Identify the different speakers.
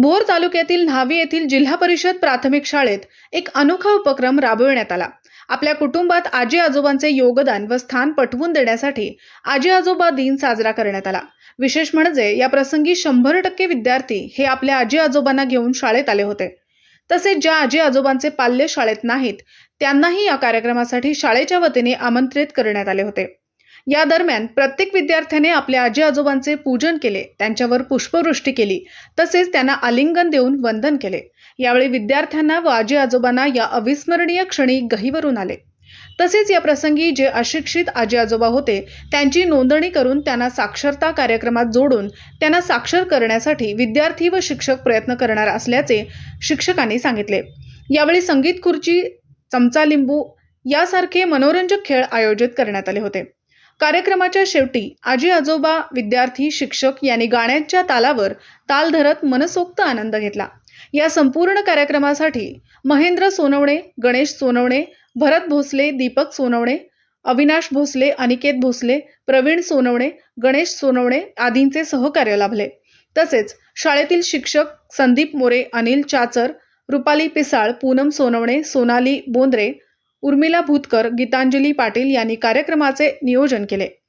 Speaker 1: भोर तालुक्यातील न्हावी येथील जिल्हा परिषद प्राथमिक शाळेत एक अनोखा उपक्रम राबविण्यात आला. आपल्या कुटुंबात आजी आजोबांचे योगदान व स्थान पटवून देण्यासाठी आजी आजोबा दिन साजरा करण्यात आला. विशेष म्हणजे या प्रसंगी शंभर टक्के विद्यार्थी हे आपल्या आजी आजोबांना घेऊन शाळेत आले होते. तसेच ज्या आजी आजोबांचे पाल्य शाळेत नाहीत त्यांनाही या कार्यक्रमासाठी शाळेच्या वतीने आमंत्रित करण्यात आले होते. या दरम्यान प्रत्येक विद्यार्थ्याने आपल्या आजी आजोबांचे पूजन केले त्यांच्यावर पुष्पवृष्टी केली तसेच त्यांना आलिंगन देऊन वंदन केले. यावेळी विद्यार्थ्यांना व आजी आजोबांना या अविस्मरणीय क्षणी गहीवरून आले. तसेच या प्रसंगी जे अशिक्षित आजी आजोबा होते त्यांची नोंदणी करून त्यांना साक्षरता कार्यक्रमात जोडून त्यांना साक्षर करण्यासाठी विद्यार्थी व शिक्षक प्रयत्न करणार असल्याचे शिक्षकांनी सांगितले. यावेळी संगीत खुर्ची चमचा लिंबू यासारखे मनोरंजक खेळ आयोजित करण्यात आले होते. कार्यक्रमाच्या शेवटी आजी आजोबा विद्यार्थी शिक्षक यांनी गाण्याच्या तालावर ताल धरत मनसोक्त आनंद घेतला. या संपूर्ण कार्यक्रमासाठी महेंद्र सोनवणे गणेश सोनवणे भरत भोसले दीपक सोनवणे अविनाश भोसले अनिकेत भोसले प्रवीण सोनवणे गणेश सोनवणे आदींचे सहकार्य लाभले. तसेच शाळेतील शिक्षक संदीप मोरे अनिल चाचर रुपाली पिसाळ पूनम सोनवणे सोनाली बोंद्रे उर्मिला भूतकर गीतांजली पाटील यांनी कार्यक्रमाचे नियोजन केले.